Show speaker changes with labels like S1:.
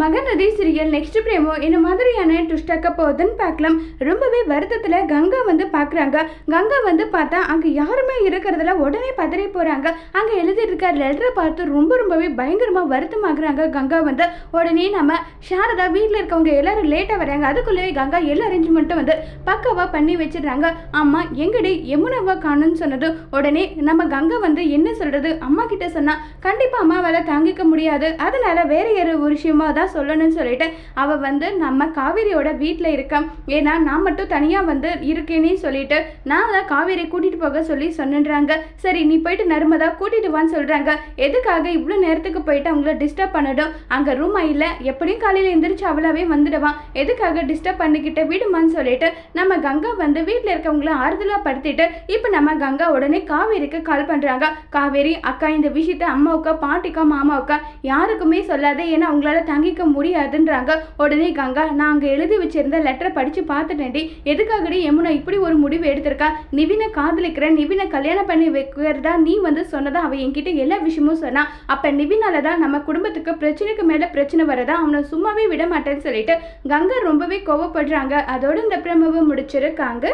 S1: Mahanadi serial next பிரேமோ என்ன மாதிரியான ட்விஸ்டாக்க போகுதுன்னு பார்க்கலாம். ரொம்பவே வருத்தத்தில் கங்கா வந்து பார்க்குறாங்க. கங்கா வந்து பார்த்தா அங்கே யாருமே இருக்கிறதுல உடனே பதறி போகிறாங்க அங்கே எழுதியிருக்க லெட்டரை பார்த்து ரொம்ப ரொம்பவே பயங்கரமாக வருத்தமாகறாங்க கங்கா வந்து. உடனே நம்ம சாரதா வீட்டில் இருக்கவங்க எல்லாரும் லேட்டாக வராங்க அதுக்குள்ளேயே கங்கா எல்லா அரேஞ்ச்மெண்ட்டும் வந்து பக்காவாக பண்ணி வச்சிடுறாங்க. அம்மா எங்கடி யமுனாவா காணும்னு சொன்னது உடனே நம்ம கங்கா வந்து என்ன சொல்கிறது அம்மா கிட்ட சொன்னால் கண்டிப்பாக அம்மாவால் தாங்கிக்க முடியாது. அதனால வேற யாரு ஒரு விஷயமா தான் சொல்லணும்னு சொல்லிட்டு அவ வந்து நம்ம காவேரியோட வீட்டில் இருக்க ஏன்னா நான் மட்டும் தனியாக வந்து இருக்கேனே சொல்லிட்டு நான் தான் காவேரி கூட்டிகிட்டு போக சொல்லி சொன்னுறாங்க சரி நீ போயிட்டு நர்மதா கூட்டிகிட்டு வான்னு சொல்கிறாங்க எதுக்காக இவ்வளோ நேரத்துக்கு போயிட்டு அவங்கள டிஸ்டர்ப் பண்ணடும் அங்கே ரூம் இல்லை. எப்படியும் காலையில் எந்திரிச்சு அவளாவே வந்துடுவான் எதுக்காக டிஸ்டர்ப் பண்ணிக்கிட்டு விடுமான்னு சொல்லிட்டு நம்ம கங்கா வந்து வீட்டில் இருக்கவங்கள ஆறுதலாக படுத்திட்டு இப்போ நம்ம கங்கா உடனே காவேரிக்கு கால் பண்ணுறாங்க காவேரி அக்கா இந்த விஷயத்த அம்மாவுக்கா பாட்டிக்கா மாமாவுக்கா யாருக்குமே சொல்லாத ஏன்னா அவங்களால படிக்க முடியாதுன்றாங்க. உடனே கங்கா நான் அங்கே எழுதி வச்சிருந்த லெட்டரை படித்து பார்த்துட்டேன்டி. எதுக்காகடி யமுனா இப்படி ஒரு முடிவு எடுத்திருக்கா? நிவினை காதலிக்கிற நிவினை கல்யாணம் பண்ணி வைக்கிறதா நீ வந்து சொன்னதா? அவள் என்கிட்ட எல்லா விஷயமும் சொன்னா. அப்போ நிவினால தான் நம்ம குடும்பத்துக்கு பிரச்சனைக்கு மேலே பிரச்சனை வரதா? அவனை சும்மாவே விட மாட்டேன்னு சொல்லிட்டு கங்கா ரொம்பவே கோவப்படுறாங்க. அதோட இந்த பிரமவை முடிச்சிருக்காங்க.